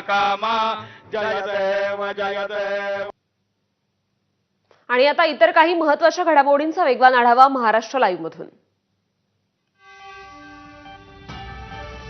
कामा जय देव जय देव. आणि आता इतर काही महत्त्वाच्या घडामोडींचा वेगवान आढावा महाराष्ट्र लाईव्ह मधून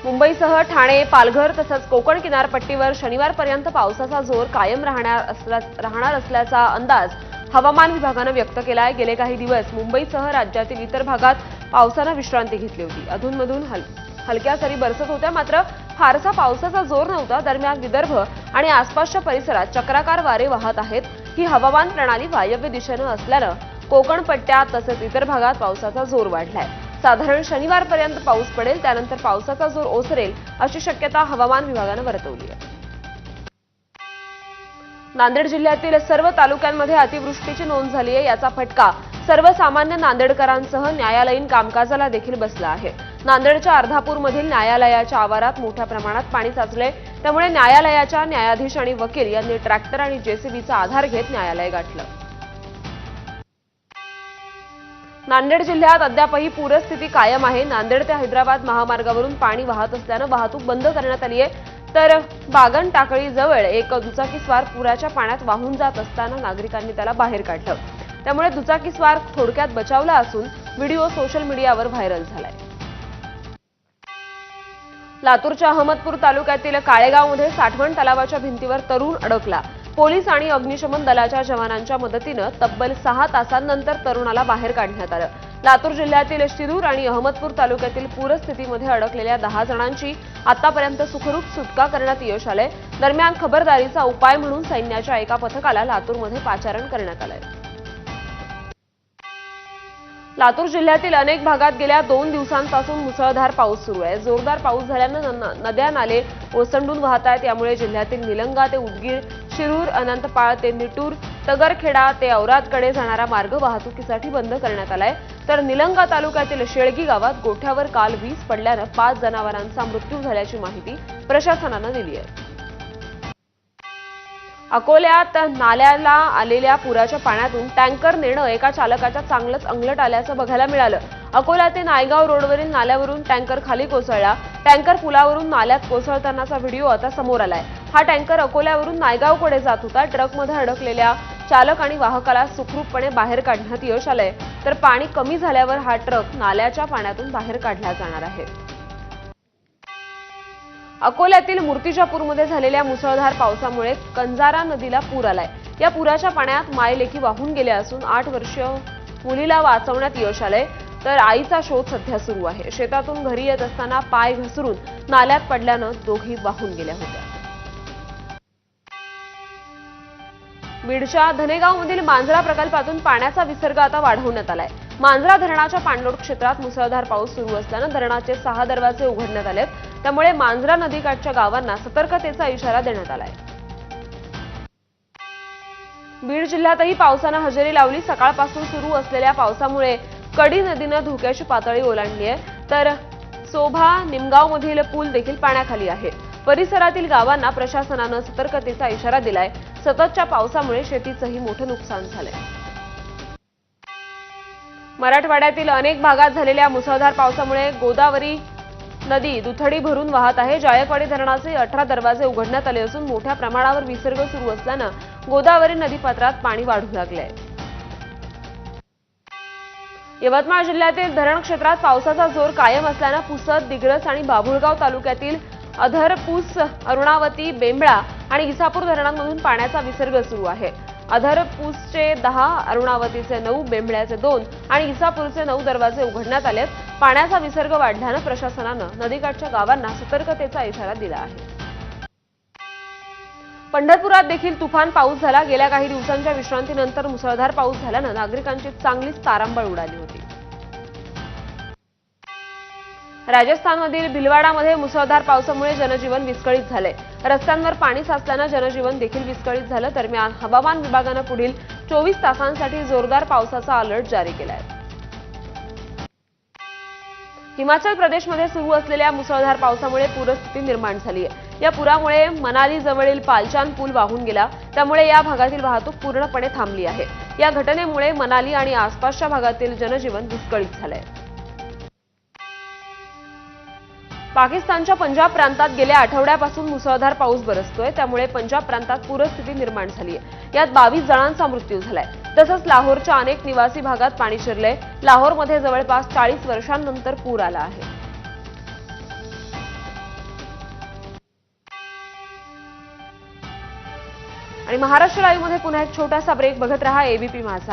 मुंबईसह ठाणे पालघर तसंच कोकण किनारपट्टीवर शनिवारपर्यंत पावसाचा जोर कायम राहणार असल्या- राहणार असल्याचा अंदाज हवामान विभागानं व्यक्त केला आहे गेले काही दिवस मुंबईसह राज्यातील इतर भागात पावसानं विश्रांती घेतली होती. अधूनमधून हल हलक्या सरी बरसत होत्या. मात्र फारसा पावसाचा जोर नव्हता दरम्यान विदर्भ आणि आसपासच्या परिसरात चक्राकार वारे वाहत आहेत. ही हवामान प्रणाली वायव्य दिशेनं असल्यानं कोकण पट्ट्यात तसंच इतर भागात पावसाचा जोर वाढलाय. साधारण शनिवारपर्यंत पाऊस पडेल त्यानंतर पावसाचा जोर ओसरेल अशी शक्यता हवामान विभागानं वर्तवली आहे. नांदेड जिल्ह्यातील सर्व तालुक्यांमध्ये अतिवृष्टीची नोंद झाली आहे याचा फटका सर्वसामान्य नांदेडकरांसह न्यायालयीन कामकाजाला देखील बसला आहे. नांदेडच्या अर्धापूरमधील न्यायालयाच्या आवारात मोठ्या प्रमाणात पाणी साचले. त्यामुळे न्यायालयाच्या न्यायाधीश आणि वकील यांनी ट्रॅक्टर आणि जेसीबीचा आधार घेत न्यायालय गाठलं. नांदेड जिल्ह्यात अद्यापही पूरस्थिती कायम आहे. नांदेड ते हैदराबाद महामार्गावरून पाणी वाहत असल्यानं वाहतूक बंद करण्यात आली आहे तर बागन टाकळी जवळ एक दुचाकीस्वार पुराच्या पाण्यात वाहून जात असताना नागरिकांनी त्याला बाहेर काढलं. त्यामुळे दुचाकीस्वार थोडक्यात बचावला असून व्हिडिओ सोशल मीडियावर व्हायरल झालाय. लातूरच्या अहमदपूर तालुक्यातील काळेगावमध्ये साठवण तलावाच्या भिंतीवर तरुण अडकला. पोलीस आणि अग्निशमन दलाच्या जवानांच्या मदतीनं तब्बल सहा तासांनंतर तरुणाला बाहेर काढण्यात आलं. लातूर जिल्ह्यातील शिरूर आणि अहमदपूर तालुक्यातील पूरस्थितीमध्ये अडकलेल्या दहा जणांची आतापर्यंत सुखरूप सुटका करण्यात यश आलंय. दरम्यान खबरदारीचा उपाय म्हणून सैन्याच्या एका पथकाला लातूरमध्ये पाचारण करण्यात आलंय. लातूर जिल्ह्यातील अनेक भागात गेल्या दोन दिवसांपासून मुसळधार पाऊस सुरू आहे. जोरदार पाऊस झाल्यानं न- नद्या नाले ओसंडून वाहत आहेत यामुळे जिल्ह्यातील निलंगा ते उदगीर शिरूर अनंतपाळ ते निटूर तगरखेडा ते औरादकडे जाणारा मार्ग वाहतुकीसाठी बंद करण्यात आलाय. तर निलंगा तालुक्यातील शेळगी गावात गोठ्यावर काल वीज पडल्यानं पाच जनावरांचा मृत्यू झाल्याची माहिती प्रशासनानं दिली आहे. अकोल्यात नाल्याला आलेल्या पुराच्या पाण्यातून टँकर नेणं एका चालकाच्या चांगलंच अंगलट आल्याचं बघायला मिळालं. अकोला ते नायगाव रोडवरील नाल्यावरून टँकर खाली कोसळला. टँकर पुलावरून नाल्यात कोसळतानाचा व्हिडिओ आता समोर आलाय. हा टँकर अकोल्यावरून नायगावकडे जात होता. ट्रकमध्ये अडकलेल्या चालक आणि वाहकाला सुखरूपपणे बाहेर काढण्यात यश आलंय. तर पाणी कमी झाल्यावर हा ट्रक नाल्याच्या पाण्यातून बाहेर काढला जाणार आहे. अकोल्यातील मूर्तिजापूरमध्ये झालेल्या मुसळधार पावसामुळे कंजारा नदीला पूर आलाय. या पुराच्या पाण्यात मायलेखी वाहून गेल्या असून आठ वर्षीय मुलीला वाचवण्यात यश आलंय. तर आईचा शोध सध्या सुरू आहे. शेतातून घरी येत असताना पाय घसरून नाल्यात पडल्यानं दोघी वाहून गेल्या होत्या. बीडच्या धनेगावमधील मांजरा प्रकल्पातून पाण्याचा विसर्ग आता वाढवण्यात आलाय. मांजरा धरणाच्या पाणलोट क्षेत्रात मुसळधार पाऊस सुरू असल्यानं धरणाचे सहा दरवाजे उघडण्यात आलेत. त्यामुळे मांजरा नदीकाठच्या गावांना सतर्कतेचा इशारा देण्यात आलाय. बीड जिल्ह्यातही पावसानं हजेरी लावली. सकाळपासून सुरू असलेल्या पावसामुळे कडी नदीनं धोक्याची पातळी ओलांडली आहे. तर सोभा निमगावमधील पूल देखील पाण्याखाली आहे परिसरातील गावांना प्रशासनानं सतर्कतेचा इशारा दिलाय. सततच्या पावसामुळे शेतीचंही मोठं नुकसान झालंय. मराठवाड्यातील अनेक भागात झालेल्या मुसळधार पावसामुळे गोदावरी नदी दुथडी भरून वाहत आहे. जायकवाडी धरणाचे अठरा दरवाजे उघडण्यात आले असून मोठ्या प्रमाणावर विसर्ग सुरू असल्यानं गोदावरी नदीपात्रात पाणी वाढू लागले यवतमाळ जिल्ह्यातील धरण क्षेत्रात पावसाचा जोर कायम असल्यानं पुसद दिग्रस आणि बाभुळगाव तालुक्यातील अधरपूस अरुणावती बेंबळा आणि इसापूर धरणांमधून पाण्याचा विसर्ग सुरू आहे. अधरपूसचे दहा अरुणावतीचे नऊ बेंबळ्याचे दोन आणि इसापूरचे नऊ दरवाजे उघडण्यात आलेत. पाण्याचा विसर्ग वाढल्यानं प्रशासनानं नदीकाठच्या गावांना सतर्कतेचा इशारा दिला आहे. पंढरपुरात देखील तुफान पाऊस झाला. गेल्या काही दिवसांच्या विश्रांतीनंतर मुसळधार पाऊस झाल्यानं नागरिकांची चांगलीच तारांबळ उडाली होती. राजस्थानमधील भिलवाडामध्ये मुसळधार पावसामुळे जनजीवन विस्कळीत झालंय. रस्त्यांवर पाणी साचल्यानं जनजीवन देखील विस्कळीत झालं. दरम्यान हवामान विभागानं पुढील चोवीस तासांसाठी जोरदार पावसाचा अलर्ट जारी केला आहे हिमाचल प्रदेशमध्ये सुरू असलेल्या मुसळधार पावसामुळे पूरस्थिती निर्माण झाली आहे. या पुरामुळे मनाली जवळील पालचान पूल वाहून गेला. त्यामुळे या भागातील वाहतूक पूर्णपणे थांबली आहे. या घटनेमुळे मनाली आणि आसपासच्या भागातील जनजीवन विस्कळीत झालंय. पाकिस्तानच्या पंजाब प्रांतात गेल्या आठवड्यापासून मुसळधार पाऊस बरसतोय. त्यामुळे पंजाब प्रांतात पूरस्थिती निर्माण झाली आहे. यात बावीस जणांचा मृत्यू झालाय. तसंच लाहोरच्या अनेक निवासी भागात पाणी शिरलंय. लाहोरमध्ये जवळपास चाळीस वर्षांनंतर पूर आला आहे. आणि महाराष्ट्र लाईव्हमध्ये पुन्हा एक छोटासा ब्रेक बघत रहा एबीपी माझा.